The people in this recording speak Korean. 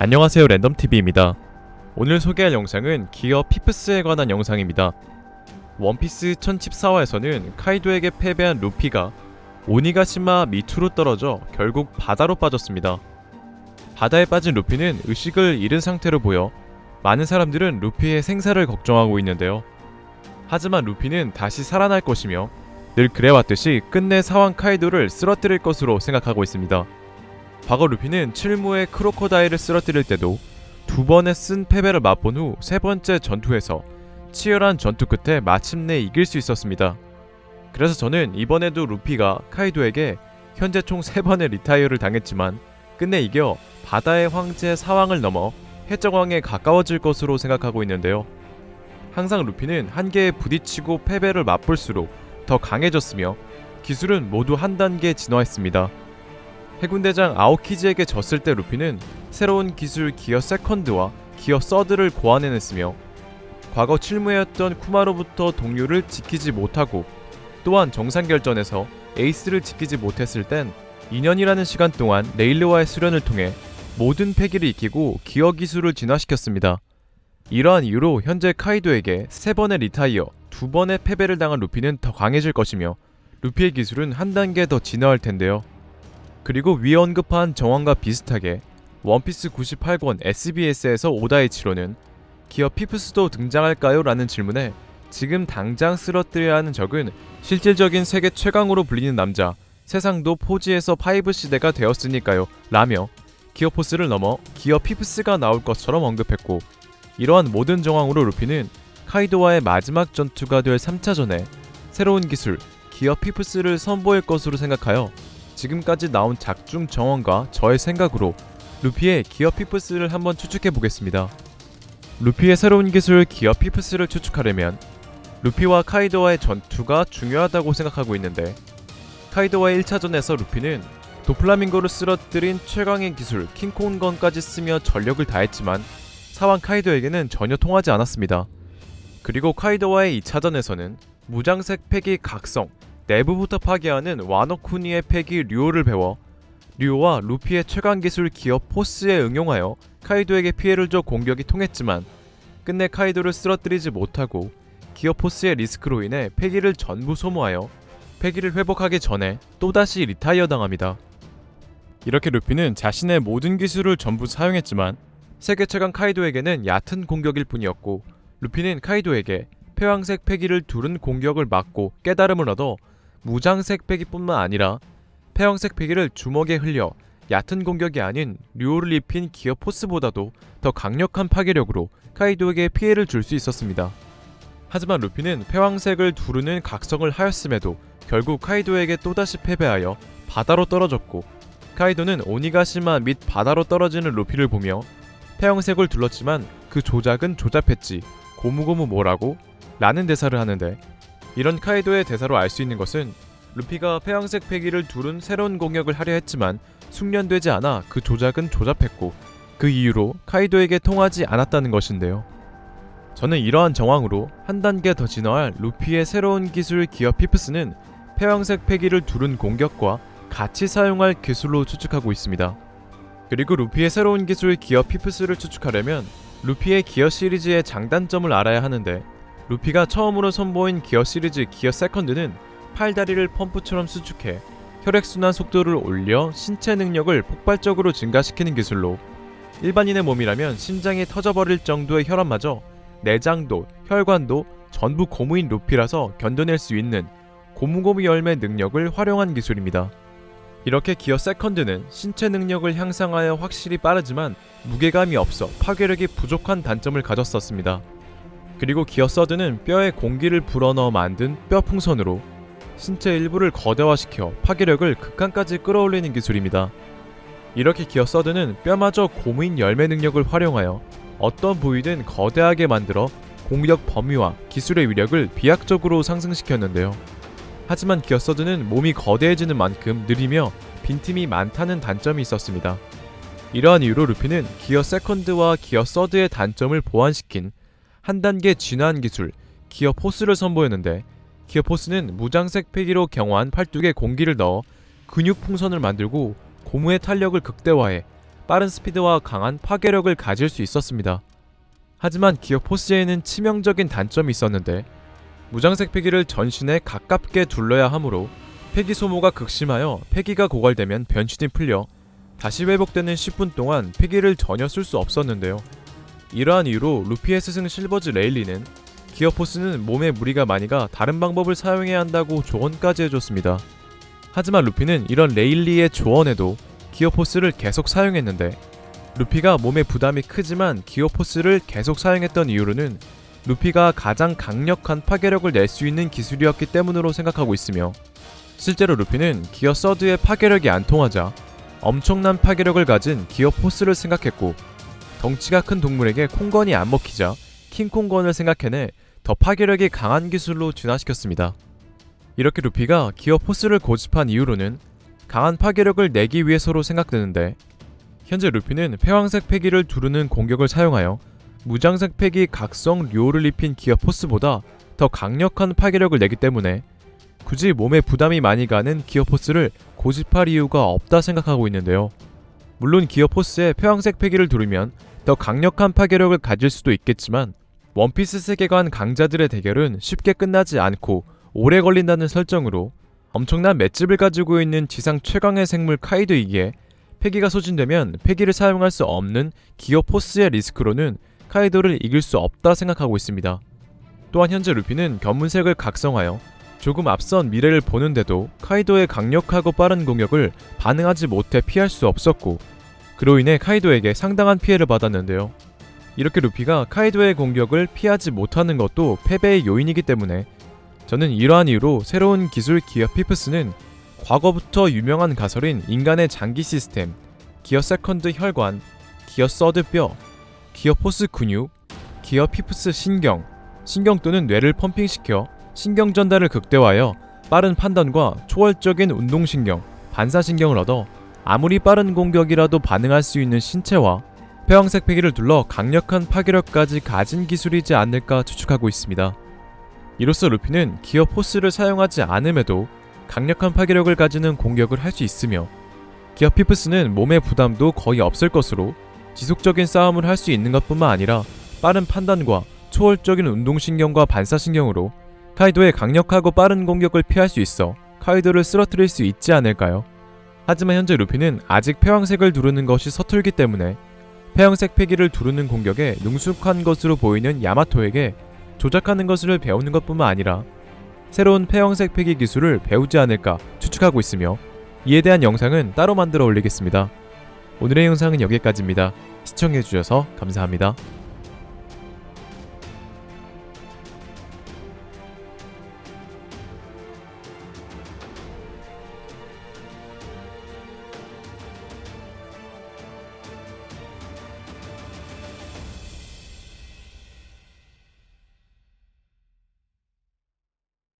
안녕하세요 랜덤TV입니다. 오늘 소개할 영상은 기어 피프스에 관한 영상입니다. 원피스 1014화에서는 카이도에게 패배한 루피가 오니가시마 밑으로 떨어져 결국 바다로 빠졌습니다. 바다에 빠진 루피는 의식을 잃은 상태로 보여 많은 사람들은 루피의 생사를 걱정하고 있는데요. 하지만 루피는 다시 살아날 것이며 늘 그래왔듯이 끝내 사왕 카이도를 쓰러뜨릴 것으로 생각하고 있습니다. 과거 루피는 칠무의 크로코다일을 쓰러뜨릴 때도 두 번의 쓴 패배를 맛본 후 세 번째 전투에서 치열한 전투 끝에 마침내 이길 수 있었습니다. 그래서 저는 이번에도 루피가 카이도에게 현재 총 세 번의 리타이어를 당했지만 끝내 이겨 바다의 황제 사왕을 넘어 해적왕에 가까워질 것으로 생각하고 있는데요. 항상 루피는 한계에 부딪히고 패배를 맛볼수록 더 강해졌으며 기술은 모두 한 단계 진화했습니다. 해군대장 아오키즈에게 졌을 때 루피는 새로운 기술 기어 세컨드와 기어 서드를 고안해냈으며 과거 칠무였던 쿠마로부터 동료를 지키지 못하고 또한 정상결전에서 에이스를 지키지 못했을 땐 2년이라는 시간 동안 레일러와의 수련을 통해 모든 패기를 익히고 기어 기술을 진화시켰습니다. 이러한 이유로 현재 카이도에게 세 번의 리타이어, 두 번의 패배를 당한 루피는 더 강해질 것이며 루피의 기술은 한 단계 더 진화할 텐데요. 그리고 위에 언급한 정황과 비슷하게 원피스 98권 SBS에서 오다이치로는 기어 피프스도 등장할까요? 라는 질문에 지금 당장 쓰러뜨려야 하는 적은 실질적인 세계 최강으로 불리는 남자 세상도 포지에서 5 시대가 되었으니까요 라며 기어 포스를 넘어 기어 피프스가 나올 것처럼 언급했고 이러한 모든 정황으로 루피는 카이도와의 마지막 전투가 될 3차전에 새로운 기술 기어 피프스를 선보일 것으로 생각하여 지금까지 나온 작중 정원과 저의 생각으로 루피의 기어 피프스를 한번 추측해 보겠습니다. 루피의 새로운 기술 기어 피프스를 추측하려면 루피와 카이도와의 전투가 중요하다고 생각하고 있는데 카이도와의 1차전에서 루피는 도플라밍고를 쓰러뜨린 최강의 기술 킹콩건까지 쓰며 전력을 다했지만 사왕 카이도에게는 전혀 통하지 않았습니다. 그리고 카이도와의 2차전에서는 무장색 패기 각성, 내부부터 파괴하는 와노쿠니의 패기 류오를 배워 류오와 루피의 최강 기술 기어 포스에 응용하여 카이도에게 피해를 줘 공격이 통했지만 끝내 카이도를 쓰러뜨리지 못하고 기어 포스의 리스크로 인해 패기를 전부 소모하여 패기를 회복하기 전에 또다시 리타이어 당합니다. 이렇게 루피는 자신의 모든 기술을 전부 사용했지만 세계 최강 카이도에게는 얕은 공격일 뿐이었고 루피는 카이도에게 폐왕색 패기를 두른 공격을 막고 깨달음을 얻어 무장색 패기뿐만 아니라 폐왕색 패기를 주먹에 흘려 얕은 공격이 아닌 류오를 입힌 기어 포스보다도 더 강력한 파괴력으로 카이도에게 피해를 줄 수 있었습니다. 하지만 루피는 폐왕색을 두르는 각성을 하였음에도 결국 카이도에게 또다시 패배하여 바다로 떨어졌고 카이도는 오니가시마 및 바다로 떨어지는 루피를 보며 폐왕색을 둘렀지만 그 조작은 조잡했지 고무고무 뭐라고? 라는 대사를 하는데 이런 카이도의 대사로 알 수 있는 것은 루피가 폐왕색 패기를 두른 새로운 공격을 하려 했지만 숙련되지 않아 그 조작은 조잡했고 그 이유로 카이도에게 통하지 않았다는 것인데요. 저는 이러한 정황으로 한 단계 더 진화할 루피의 새로운 기술 기어 피프스는 폐왕색 패기를 두른 공격과 같이 사용할 기술로 추측하고 있습니다. 그리고 루피의 새로운 기술 기어 피프스를 추측하려면 루피의 기어 시리즈의 장단점을 알아야 하는데 루피가 처음으로 선보인 기어 시리즈 기어 세컨드는 팔다리를 펌프처럼 수축해 혈액순환 속도를 올려 신체 능력을 폭발적으로 증가시키는 기술로 일반인의 몸이라면 심장이 터져버릴 정도의 혈압마저 내장도 혈관도 전부 고무인 루피라서 견뎌낼 수 있는 고무고무 열매 능력을 활용한 기술입니다. 이렇게 기어 세컨드는 신체 능력을 향상하여 확실히 빠르지만 무게감이 없어 파괴력이 부족한 단점을 가졌었습니다. 그리고 기어 서드는 뼈에 공기를 불어넣어 만든 뼈 풍선으로 신체 일부를 거대화시켜 파괴력을 극한까지 끌어올리는 기술입니다. 이렇게 기어 서드는 뼈마저 고무인 열매 능력을 활용하여 어떤 부위든 거대하게 만들어 공격 범위와 기술의 위력을 비약적으로 상승시켰는데요. 하지만 기어 서드는 몸이 거대해지는 만큼 느리며 빈틈이 많다는 단점이 있었습니다. 이러한 이유로 루피는 기어 세컨드와 기어 서드의 단점을 보완시킨 한 단계 진화한 기술 기어 포스를 선보였는데 기어 포스는 무장색 폐기로 경화한 팔뚝에 공기를 넣어 근육 풍선을 만들고 고무의 탄력을 극대화해 빠른 스피드와 강한 파괴력을 가질 수 있었습니다. 하지만 기어 포스에는 치명적인 단점이 있었는데 무장색 폐기를 전신에 가깝게 둘러야 하므로 폐기 소모가 극심하여 폐기가 고갈되면 변신이 풀려 다시 회복되는 10분 동안 폐기를 전혀 쓸 수 없었는데요. 이러한 이유로 루피의 스승 실버즈 레일리는 기어 포스는 몸에 무리가 많이 가 다른 방법을 사용해야 한다고 조언까지 해줬습니다. 하지만 루피는 이런 레일리의 조언에도 기어 포스를 계속 사용했는데 루피가 몸에 부담이 크지만 기어 포스를 계속 사용했던 이유로는 루피가 가장 강력한 파괴력을 낼 수 있는 기술이었기 때문으로 생각하고 있으며 실제로 루피는 기어 서드의 파괴력이 안 통하자 엄청난 파괴력을 가진 기어 포스를 생각했고 덩치가 큰 동물에게 콩건이 안 먹히자 킹콩건을 생각해내 더 파괴력이 강한 기술로 진화시켰습니다. 이렇게 루피가 기어 포스를 고집한 이유로는 강한 파괴력을 내기 위해서로 생각되는데 현재 루피는 폐왕색 패기를 두르는 공격을 사용하여 무장색 패기 각성 료를 입힌 기어 포스보다 더 강력한 파괴력을 내기 때문에 굳이 몸에 부담이 많이 가는 기어 포스를 고집할 이유가 없다 생각하고 있는데요. 물론 기어 포스에 폐왕색 패기를 두르면 더 강력한 파괴력을 가질 수도 있겠지만 원피스 세계관 강자들의 대결은 쉽게 끝나지 않고 오래 걸린다는 설정으로 엄청난 맷집을 가지고 있는 지상 최강의 생물 카이도이기에 폐기가 소진되면 폐기를 사용할 수 없는 기어 포스의 리스크로는 카이도를 이길 수 없다 생각하고 있습니다. 또한 현재 루피는 견문색을 각성하여 조금 앞선 미래를 보는데도 카이도의 강력하고 빠른 공격을 반응하지 못해 피할 수 없었고 그로 인해 카이도에게 상당한 피해를 받았는데요. 이렇게 루피가 카이도의 공격을 피하지 못하는 것도 패배의 요인이기 때문에 저는 이러한 이유로 새로운 기술 기어 피프스는 과거부터 유명한 가설인 인간의 장기 시스템, 기어 세컨드 혈관, 기어 서드 뼈, 기어 포스 근육, 기어 피프스 신경, 신경 또는 뇌를 펌핑시켜 신경 전달을 극대화하여 빠른 판단과 초월적인 운동신경, 반사신경을 얻어 아무리 빠른 공격이라도 반응할 수 있는 신체와 폐왕색 폐기를 둘러 강력한 파괴력까지 가진 기술이지 않을까 추측하고 있습니다. 이로써 루피는 기어 포스를 사용하지 않음에도 강력한 파괴력을 가지는 공격을 할 수 있으며 기어 피프스는 몸의 부담도 거의 없을 것으로 지속적인 싸움을 할 수 있는 것뿐만 아니라 빠른 판단과 초월적인 운동신경과 반사신경으로 카이도의 강력하고 빠른 공격을 피할 수 있어 카이도를 쓰러뜨릴 수 있지 않을까요? 하지만 현재 루피는 아직 폐왕색을 두르는 것이 서툴기 때문에 폐왕색 패기를 두르는 공격에 능숙한 것으로 보이는 야마토에게 조작하는 것을 배우는 것뿐만 아니라 새로운 폐왕색 패기 기술을 배우지 않을까 추측하고 있으며 이에 대한 영상은 따로 만들어 올리겠습니다. 오늘의 영상은 여기까지입니다. 시청해주셔서 감사합니다.